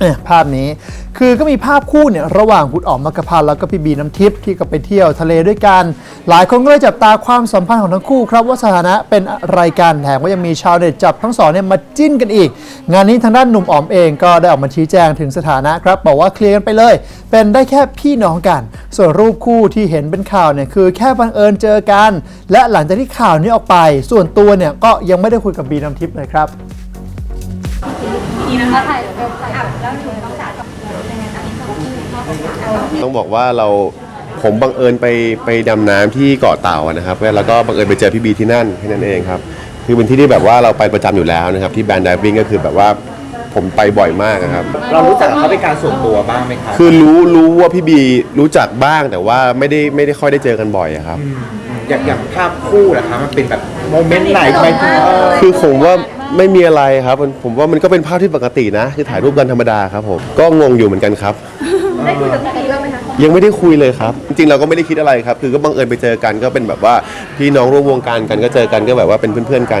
เนี่ยภาพนี้คือก็มีภาพคู่เนี่ยระหว่างคุณอ๋อมมักพันแล้วก็พี่บีน้ำทิพย์ที่ก็ไปเที่ยวทะเลด้วยกัน หลายคนก็เลยจับตาความสัมพันธ์ของทั้งคู่ครับว่าสถานะเป็นอะไรกันแถมก็ยังมีชาวเน็ตจับทั้งสองเนี่ยมาจิ้นกันอีก งานนี้ทางด้านหนุ่มอ๋อมเองก็ได้ออกมาชี้แจงถึงสถานะครับบอกว่าเคลียร์กันไปเลย เป็นได้แค่พี่น้องกัน ส่วนรูปคู่ที่เห็นเป็นข่าวเนี่ยคือแค่บังเอิญเจอกัน และหลังจากที่ข่าวนี้ออกไป ส่วนตัวเนี่ยก็ยังไม่ได้คุยกับบีน้ำทิพย์เลยครับ ต้องบอกว่าเราผมบังเอิญไปไปดำน้ำที่เกาะเต่าอะนะครับ แล้วก็บังเอิญไปเจอพี่บีที่นั่นแค่นั้นเองครับ คือเป็นที่ที่แบบว่าเราไปประจำอยู่แล้วนะครับ ที่แบรนด์ดิวิ่งก็คือแบบว่าผมไปบ่อยมากอะครับ เรารู้จักกับเขาเป็นการส่วนตัวบ้างไหมครับ คือรู้รู้ว่าพี่บีรู้จักบ้างแต่ว่าไม่ได้ไม่ได้ค่อยได้เจอกันบ่อยอะครับ อย่างอย่างภาพคู่นะคะมันเป็นแบบโมเมนต์ไหนไปถึงเออคือผมว่า ไม่มีอะไรครับผมผมว่ามันก็เป็นภาพที่ปกตินะคือถ่ายรูปกันธรรมดาครับผมก็งงอยู่เหมือนกันครับ ได้คุยกับพี่บีบ้างไหมคะยังไม่ได้คุยเลยครับ จริงๆเราก็ไม่ได้คิดอะไรครับ คือก็บังเอิญไปเจอกันก็เป็นแบบว่าพี่น้องร่วมวงการกันก็เจอกันก็แบบว่าเป็นเพื่อนๆกัน